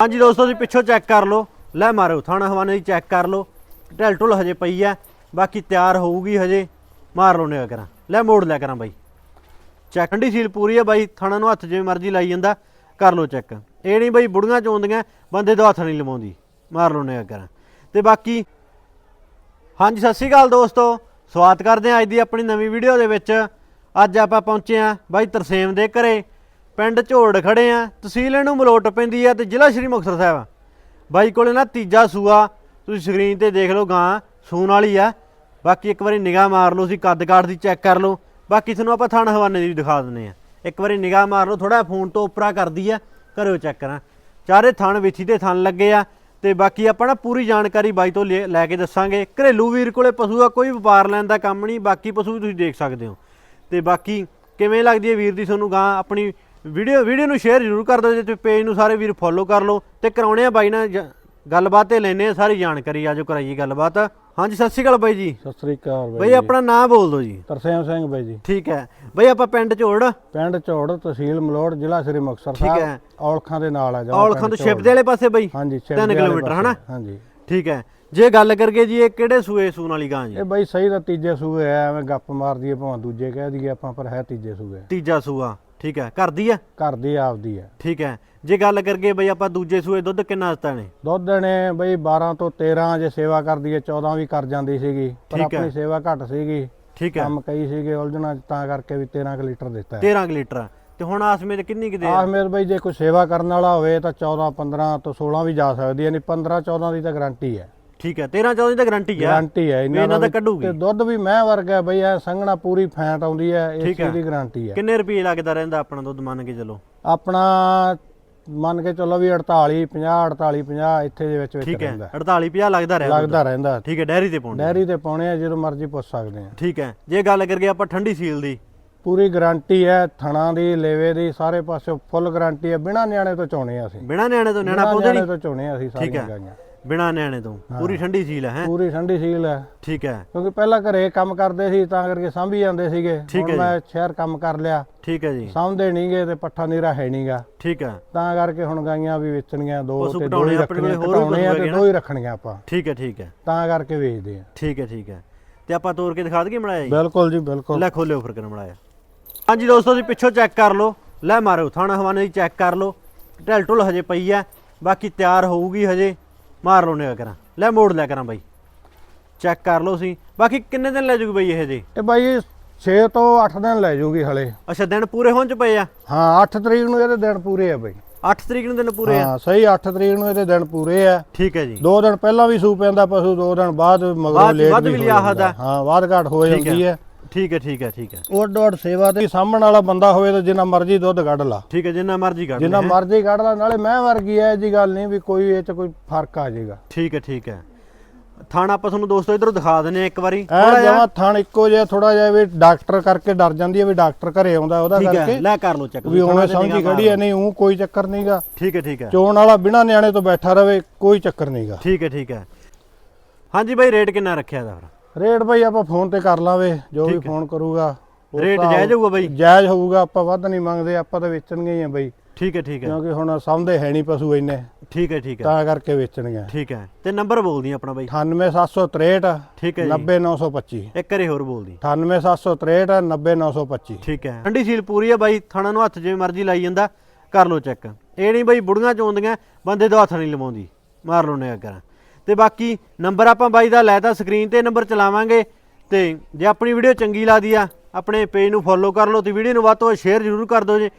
ਹਾਂਜੀ ਦੋਸਤੋ, ਤੁਸੀਂ ਪਿੱਛੋਂ ਚੈੱਕ ਕਰ ਲਓ। ਲੈ ਮਾਰੋ ਥਾਣਾ ਹਵਾਨੇ ਦੀ ਚੈੱਕ ਕਰ ਲਓ। ਢਲ ਢੁਲ ਹਜੇ ਪਈ ਆ। ਬਾਕੀ ਤਿਆਰ ਹੋਊਗੀ ਹਜੇ। ਮਾਰ ਲਓ ਨੇ ਕਰਾਂ। ਲੈ ਮੋੜ ਲਿਆ ਕਰਾਂ ਬਾਈ। ਚੈੱਕ ਠੰਡੀ ਸੀਲ ਪੂਰੀ ਆ ਬਾਈ। ਥਾਣਾ ਨੂੰ ਹੱਥ ਜਿਵੇਂ ਮਰਜ਼ੀ ਲਾਈ ਜਾਂਦਾ। ਕਰ ਲਓ ਚੈੱਕ ਇਹ ਨਹੀਂ ਬਾਈ, ਬੁੜੀਆਂ ਚੋਂਦੀਆਂ ਬੰਦੇ ਦਾ ਹੱਥ ਨਹੀਂ ਲਵਾਉਂਦੀ। ਮਾਰ ਲਓ ਨੇ ਕਰਾਂ। ਤੇ ਬਾਕੀ ਹਾਂਜੀ, ਸਤਿ ਸ਼੍ਰੀ ਅਕਾਲ ਦੋਸਤੋ। ਸਵਾਗਤ ਕਰਦੇ ਹਾਂ ਅੱਜ ਦੀ ਆਪਣੀ ਨਵੀਂ ਵੀਡੀਓ ਦੇ ਵਿੱਚ। ਅੱਜ ਆਪਾਂ ਪਹੁੰਚੇ ਹਾਂ ਬਾਈ ਤਰਸੇਮ ਦੇ ਘਰੇ। ਪਿੰਡ ਝੋੜ ਖੜੇ ਆ, ਤਹਿਸੀਲ ਇਹਨੂੰ ਮਲੋਟ ਪੈਂਦੀ ਆ ਤੇ ਜ਼ਿਲ੍ਹਾ ਸ਼੍ਰੀ ਮੁਕਤਸਰ ਸਾਹਿਬ ਆ। ਬਾਈ ਕੋਲੇ ਨਾ ਤੀਜਾ ਸੂਆ, ਤੁਸੀਂ ਸਕਰੀਨ ਤੇ ਦੇਖ ਲਓ ਗਾਂ ਸੂਣ ਵਾਲੀ ਆ। ਬਾਕੀ ਇੱਕ ਵਾਰੀ ਨਿਗਾਹ ਮਾਰ ਲਓ ਸੀ ਕੱਦ ਕਾਠ ਦੀ ਚੈੱਕ ਕਰ ਲਓ। ਬਾਕੀ ਤੁਹਾਨੂੰ ਆਪਾਂ ਥਣ ਹਵਾਨੇ ਦੀ ਵੀ ਦਿਖਾ ਦਿੰਦੇ ਆ। ਇੱਕ ਵਾਰੀ ਨਿਗਾਹ ਮਾਰ ਲਓ ਥੋੜਾ ਫੋਨ ਤੋਂ ਉੱਪਰਾ ਕਰਦੀ ਆ ਕਰਿਓ ਚੈੱਕ ਕਰਾਂ। ਚਾਰੇ ਥਣ ਵਿਥੀ ਤੇ ਥਣ ਲੱਗੇ ਆ ਤੇ ਬਾਕੀ ਆਪਾਂ ਨਾ ਪੂਰੀ ਜਾਣਕਾਰੀ ਬਾਈ ਤੋਂ ਲੈ ਲੈ ਕੇ ਦੱਸਾਂਗੇ। ਘਰੇਲੂ ਵੀਰ ਕੋਲੇ ਪਸ਼ੂ ਆ, ਕੋਈ ਵਪਾਰ ਲੈਣ ਦਾ ਕੰਮ ਨਹੀਂ, ਬਾਕੀ ਪਸ਼ੂ ਵੀ ਤੁਸੀਂ ਦੇਖ ਸਕਦੇ ਹੋ। ਤੇ ਬਾਕੀ ਕਿਵੇਂ ਲੱਗਦੀ ਹੈ ਵੀਰ ਦੀ ਤੁਹਾਨੂੰ ਗਾਂ ਆਪਣੀ ਵੀਡੀਓ ਵੀਡੀਓ ਨੂੰ ਸ਼ੇਅਰ ਜ਼ਰੂਰ ਕਰ ਦਿਓ ਤੇ ਪੇਜ ਨੂੰ ਸਾਰੇ ਵੀਰ ਫੋਲੋ ਕਰ ਲਓ ਤੇ ਕਰਾਉਣੇ ਆ ਬਾਈ ਨਾਲ ਜ- ਗੱਲਬਾਤ ਤੇ ਲੈਣੇ ਆ ਸਾਰੀ ਜਾਣਕਾਰੀ ਆਜੋ ਕਰਾਈਏ ਗੱਲਬਾਤ। ਹਾਂਜੀ ਸਤਿ ਸ਼੍ਰੀ ਅਕਾਲ ਬਾਈ ਜੀ। ਸਤਿ ਸ੍ਰੀ ਅਕਾਲ ਬਾਈ ਬਾਈ ਆਪਣਾ ਨਾਮ ਬੋਲ ਦਿਓ ਜੀ। ਤਰਸੇਮ ਸਿੰਘ ਬਾਈ ਜੀ। ਠੀਕ ਹੈ। ਬਾਈ ਆਪਾਂ ਪਿੰਡ ਝੋੜ। ਪਿੰਡ ਝੋੜ ਤਹਿਸੀਲ ਮਲੋੜ ਜ਼ਿਲ੍ਹਾ ਸ੍ਰੀ ਮੁਕਤਸਰ ਠੀਕ ਸਾਹਿਬ। ਹੈ। ਔਲਖਾਂ ਦੇ ਨਾਲ ਆ ਜਾ ਔਲਖਾਂ ਤੋਂ ਸ਼ਿਪ ਦੇ। ਵਾਲੇ ਪਾਸੇ ਬਾਈ? ਹਾਂਜੀ ਛੇ ਤਿੰਨ ਦੇ ਵਾਲੇ ਕਿਲੋਮੀਟਰ, ਪਾਸੇ। ਹਨਾ? ਹਾਂਜੀ। ਠੀਕ ਹੈ। ਜੇ ਗੱਲ ਕਰਗੇ ਜੀ ਇਹ ਕਿਹੜੇ ਸੂਏ ਸੂਣ ਵਾਲੀ ਗਾਂ ਜੀ? ਇਹ ਬਾਈ ਸਹੀ ਦਾ ਤੀਜੇ ਸੂਏ ਆ ਐਵੇਂ ਗੱਪ ਮਾਰ ਦਈਏ ਭਾਵੇਂ ਦੂਜੇ ਕਹਿ ਦਈਏ ਆਪਾਂ ਪਰ ਹੈ ਤੀਜੇ ਸੂਏ ਤੀਜਾ ਸੂਆ। ਠੀਕ ਹੈ ਕਰਦੀ ਆ ਘਰ ਦੀ ਆਪਦੀ ਹੈ। ਠੀਕ ਹੈ ਜੇ ਗੱਲ ਕਰਗੇ ਬਈ ਆਪਾਂ ਦੂਜੇ ਸੂਏ ਦੁੱਧ ਕਿੰਨਾ ਦਿੱਤਾ ਨੇ ਦੁੱਧ ਨੇ ਬਈ 12 ਤੋਂ 13 ਜੇ ਸੇਵਾ ਕਰ ਦਈਏ 14 ਵੀ ਕਰ ਜਾਂਦੀ ਸੀਗੀ ਪਰ ਠੀਕ ਹੈ। ਆਪਣੀ ਸੇਵਾ ਘੱਟ ਸੀਗੀ। ਠੀਕ ਹੈ। ਕੰਮ ਕਈ ਸੀਗੇ ਉਲਝਣਾ ਤਾਂ ਕਰਕੇ ਵੀ 13 ਕੁ ਲੀਟਰ ਦਿੱਤਾ ਹੈ। 13 ਕੁ ਲੀਟਰ। ਤੇ ਹੁਣ ਆਸਮੇ ਤੇ ਕਿੰਨੀ ਕਿਤੇ ਆਹ ਮੇਰੇ ਬਈ ਜੇ ਕੋਈ ਸੇਵਾ ਕਰਨ ਵਾਲਾ ਹੋਵੇ ਤਾਂ 14 15 ਤੋਂ 16 ਵੀ ਜਾ ਸਕਦੀ ਹੈ ਨਹੀਂ 15 14 ਦੀ ਤਾਂ ਗਾਰੰਟੀ ਹੈ। ਠੀਕ ਹੈ 13 14 ਦੀ ਤਾਂ ਗਾਰੰਟੀ ਆ ਗਾਰੰਟੀ ਹੈ ਇਹਨਾਂ ਦਾ ਕੱਢੂਗੀ। ਤੇ ਦੁੱਧ ਵੀ ਮੈਂ ਵਰਗਾ ਬਈ ਐ ਸੰਘਣਾ ਪੂਰੀ ਫੈਂਟ ਆਉਂਦੀ ਹੈ ਇਸ ਹੈ। ਚੀਜ਼ ਦੀ ਗਾਰੰਟੀ ਹੈ। ਕਿੰਨੇ ਰੁਪਏ ਲੱਗਦਾ ਰਹਿੰਦਾ ਆਪਣਾ ਦੁੱਧ ਮੰਨ ਕੇ ਚੱਲੋ? ਆਪਣਾ ਮੰਨ ਕੇ ਚੱਲੋ ਵੀ 48 50 48 50 ਇੱਥੇ ਦੇ ਵਿੱਚ ਵਿੱਚ ਠੀਕ ਹੈ ਰਹਿੰਦਾ 48 50 ਲੱਗਦਾ ਰਿਹਾ ਦੁੱਧ। ਲੱਗਦਾ ਰਹਿੰਦਾ ਠੀਕ ਹੈ ਡੈਰੀ ਤੇ ਪਾਉਣਾ ਡੈਰੀ ਤੇ ਪਾਉਣੇ ਆ ਜਦੋਂ ਮਰਜ਼ੀ ਪੁੱਛ ਸਕਦੇ ਆ ਠੀਕ ਹੈ ਜੇ ਗੱਲ ਕਰਗੇ ਆਪਾਂ ਠੰਡੀ ਸੀਲ ਦੀ। ਪੂਰੀ ਗਾਰੰਟੀ ਹੈ ਥਣਾ ਦੀ ਲੇਵੇ ਦੀ ਸਾਰੇ ਪਾਸੇ ਫੁੱਲ ਗਾਰੰਟੀ ਹੈ ਬਿਨਾ ਨਿਆਣੇ ਤੋਂ ਚੋਣੇ ਆ ਅਸੀਂ। ਬਿਨਾ ਨਿਆਣੇ ਤੋਂ ਨਿਆਣਾ ਪਾਉਂਦੇ ਨਹੀਂ। ਤੋਂ ਚੋਣੇ ਆ ਅਸੀਂ ਹੈ। ਸਾਰੀਆਂ ਗਾਈਆਂ। ਬਿਨਾ ਨਿਆਣੇ ਤੋਂ। ਪੂਰੀ ਠੰਡੀ ਸੀਲ ਹੈ ਹੈਂ? ਪੂਰੀ ਠੰਡੀ ਸੀਲ ਹੈ। ਠੀਕ ਹੈ। ਕਿਉਂਕਿ ਪਹਿਲਾਂ ਘਰੇ ਕੰਮ ਕਰਦੇ ਸੀ ਤਾਂ ਕਰਕੇ ਸਾਂਭੀ ਜਾਂਦੇ ਸੀਗੇ। ਹੁਣ ਹੈ ਮੈਂ ਸ਼ਹਿਰ ਕੰਮ ਕਰ ਲਿਆ। ਠੀਕ ਹੈ ਜੀ। ਸਾਂਭਦੇ ਨਹੀਂਗੇ ਤੇ ਪੱਠਾ ਨੀਰਾ ਹੈ ਨਹੀਂਗਾ ਠੀਕ ਹੈ। ਤਾਂ ਕਰਕੇ ਹੁਣ ਗਾਈਆਂ ਵੀ ਵੇਚਣੀਆਂ ਦੋ ਤੇ ਦੋ ਹੀ ਰੱਖਣੀਆਂ ਘਟਾਉਣੇ ਆ ਤੇ ਦੋ ਹੀ ਰੱਖਣੀਆਂ ਆਪਾਂ। ਠੀਕ ਹੈ ਠੀਕ ਹੈ। ਤਾਂ ਕਰਕੇ ਵੇਚਦੇ ਆ। ਠੀਕ ਹੈ ਠੀਕ ਹੈ। ਤੇ ਆਪਾਂ ਤੋੜ ਕੇ ਦਿਖਾ ਦਈਏ ਮੜਾਇਆ ਜੀ? ਬਿਲਕੁਲ ਜੀ ਬਿਲਕੁਲ। ਲੈ ਖੋਲਿਓ ਫਿਰ ਕਿਨ ਮੜਾਇਆ। ਹਾਂਜੀ ਦੋਸਤੋ ਤੁਸੀਂ ਪਿੱਛੋਂ ਚੈੱਕ ਕਰ ਲਓ। ਲੈ ਮਾਰੋ ਥਾਣਾ ਹਵਾਨੇ ਦੀ ਚੈੱਕ ਕਰ ਲਓ। ਢਲ ਢੁਲ ਹਜੇ ਪਈ ਆ ਬਾਕੀ ਤਿਆਰ ਹੋਊਗੀ ਹਜੇ। ਮਾਰ ਲਓ ਨੇ ਕਰਾਂ। ਲੈ ਮੋੜ ਲਿਆ ਕਰਾਂ ਬਾਈ। ਚੈੱਕ ਕਰ ਲਓ ਸੀ ਬਾਕੀ ਕਿੰਨੇ ਦਿਨ ਲੈ ਜੂਗੀ ਬਾਈ ਇਹ ਜੀ? ਇਹ ਬਾਈ 6 ਤੋਂ 8 ਦਿਨ ਲੈ ਜਾਊਗੀ ਹਲੇ। ਅੱਛਾ ਦਿਨ ਪੂਰੇ ਹੋਣ ਚ ਪਏ ਆ? ਹਾਂ 8 ਤਰੀਕ ਨੂੰ ਇਹਦੇ ਦਿਨ ਪੂਰੇ ਆ ਬਾਈ। 8 ਤਰੀਕ ਨੂੰ ਦਿਨ ਪੂਰੇ ਆ? ਹਾਂ ਸਹੀ 8 ਤਰੀਕ ਨੂੰ ਇਹਦੇ ਦਿਨ ਪੂਰੇ ਆ। ਠੀਕ ਹੈ ਜੀ। ਦੋ ਦਿਨ ਪਹਿਲਾਂ ਵੀ ਸੂ ਪੈਂਦਾ ਪਸ਼ੂ ਦੋ ਦਿਨ ਬਾਅਦ ਮਗਰੋਂ ਲੇਟ ਵੱਧ ਵੀ ਹੋ ਜਾਂਦਾ। ਹਾਂ ਬਾਅਦ ਘਾਟ ਹੋ। ਜਾਂਦੀ ਹੈ। ਠੀਕ ਹੈ ਠੀਕ ਹੈ ਠੀਕ ਹੈ। ਉੱਡ ਉੱਡ ਸੇਵਾ ਤੇ ਸਾਹਮਣ ਵਾਲਾ ਬੰਦਾ ਹੋਵੇ ਤਾਂ ਜਿੰਨਾ ਮਰਜ਼ੀ ਦੁੱਧ ਕੱਢ ਲਾ। ਠੀਕ ਹੈ ਜਿੰਨਾ ਮਰਜ਼ੀ ਕਰ ਜਿੰਨਾ ਮਰਜ਼ੀ ਕੱਢ ਲਾ ਨਾਲੇ ਮੈਂ ਵਰਗੀ ਐ ਜੀ ਗੱਲ ਨਹੀਂ ਵੀ ਕੋਈ ਇਹ ਚ ਕੋਈ ਫ਼ਰਕ ਆ ਜਾਏਗਾ। ਠੀਕ ਹੈ ਠੀਕ ਹੈ। ਥਾਣਾ ਆਪਾਂ ਤੁਹਾਨੂੰ ਦੋਸਤੋ ਇਧਰੋਂ ਦਿਖਾ ਦਿੰਨੇ ਆ ਇੱਕ ਵਾਰੀ। ਥੋੜਾ ਜਿਹਾ ਥਣ ਇੱਕੋ ਜਿਹਾ ਥੋੜਾ ਜਿਹਾ ਵੀ ਡਾਕਟਰ ਕਰਕੇ ਡਰ ਜਾਂਦੀ ਹੈ ਵੀ ਡਾਕਟਰ ਘਰੇ ਆਉਂਦਾ ਉਹਦਾ ਠੀਕ ਹੈ ਕਰਕੇ। ਲੈ ਕਰ ਲਓ ਚੈੱਕ ਵੀ ਉਵੇਂ ਸਮਝੀ ਖੜੀ ਐ ਨਹੀਂ ਉਹ ਕੋਈ ਚੱਕਰ ਨਹੀਂਗਾ ਠੀਕ ਹੈ ਠੀਕ ਹੈ। ਚੋਣ ਵਾਲਾ ਬਿਨਾ ਨਿਆਣੇ ਤੋਂ ਬੈਠਾ ਰਵੇ ਕੋਈ ਚੱਕਰ ਨਹੀਂਗਾ ਠੀਕ ਹੈ ਠੀਕ ਹੈ। ਹਾਂਜੀ ਬਾਈ ਰੇਟ ਕਿੰਨਾ ਰੱਖਿਆ ਦਾ ਫਿਰ? ਰੇਟ ਬਈ ਆਪਾਂ ਫੋਨ ਤੇ ਕਰ ਲਾਵੇ ਜੋ ਵੀ। ਫੋਨ ਕਰੂਗਾ। ਰੇਟ ਜਾਇਜ਼ ਹੋਊਗਾ ਬਾਈ? ਜਾਇਜ਼ ਹੋਊਗਾ ਆਪਾਂ ਵੱਧ ਨਹੀਂ ਮੰਗਦੇ ਆਪਾਂ ਤਾਂ ਵੇਚਣਗੇ ਹੀ ਆ ਬਈ। ਠੀਕ ਹੈ ਠੀਕ ਹੈ। ਕਿਉਂਕਿ ਹੁਣ ਸਮਝਦੇ ਹੈ ਨਹੀਂ ਪਸ਼ੂ ਇੰਨੇ। ਠੀਕ ਹੈ ਠੀਕ ਹੈ। ਤਾਂ ਕਰਕੇ ਵੇਚਣਗੇ। ਠੀਕ ਹੈ। ਤੇ ਨੰਬਰ ਬੋਲਦੀ ਆਪਣਾ ਬਾਈ। 98763 ਠੀਕ ਹੈ ਜੀ। 90925 ਇੱਕ ਵਾਰੀ ਹੋਰ ਬੋਲਦੀ। 98763 90925 ਠੀਕ ਹੈ। ਠੰਡੀ ਸੀਲ ਪੂਰੀ ਹੈ ਬਾਈ। ਥਾਣਾ ਨੂੰ ਹੱਥ ਜਿਵੇਂ ਮਰਜ਼ੀ ਲਾਈ ਜਾਂਦਾ। ਕਰ ਲਓ ਚੈੱਕ। ਇਹ ਨਹੀਂ ਬਾਈ ਬੁੜੀਆਂ ਚੋਂਦੀਆਂ ਬੰਦੇ ਦਾ ਹੱਥ ਨਹੀਂ ਲਵਾਉਂਦੀ। ਮਾਰ ਲਓ ਨੇ ਕਰਾਂ। ਤੇ ਬਾਕੀ ਨੰਬਰ ਆਪਾਂ ਬਾਈ ਦਾ ਲੈਤਾ ਸਕਰੀਨ ਤੇ ਨੰਬਰ ਚਲਾਵਾਂਗੇ ਤੇ ਜੇ ਆਪਣੀ ਵੀਡੀਓ ਚੰਗੀ ਲੱਗਦੀ ਆ, ਆਪਣੇ ਪੇਜ ਨੂੰ ਫੋਲੋ ਕਰ ਲਓ ਤੇ ਵੀਡੀਓ ਨੂੰ ਵੱਧ ਤੋਂ ਵੱਧ ਸ਼ੇਅਰ ਜ਼ਰੂਰ ਕਰ ਦਿਓ ਜੀ।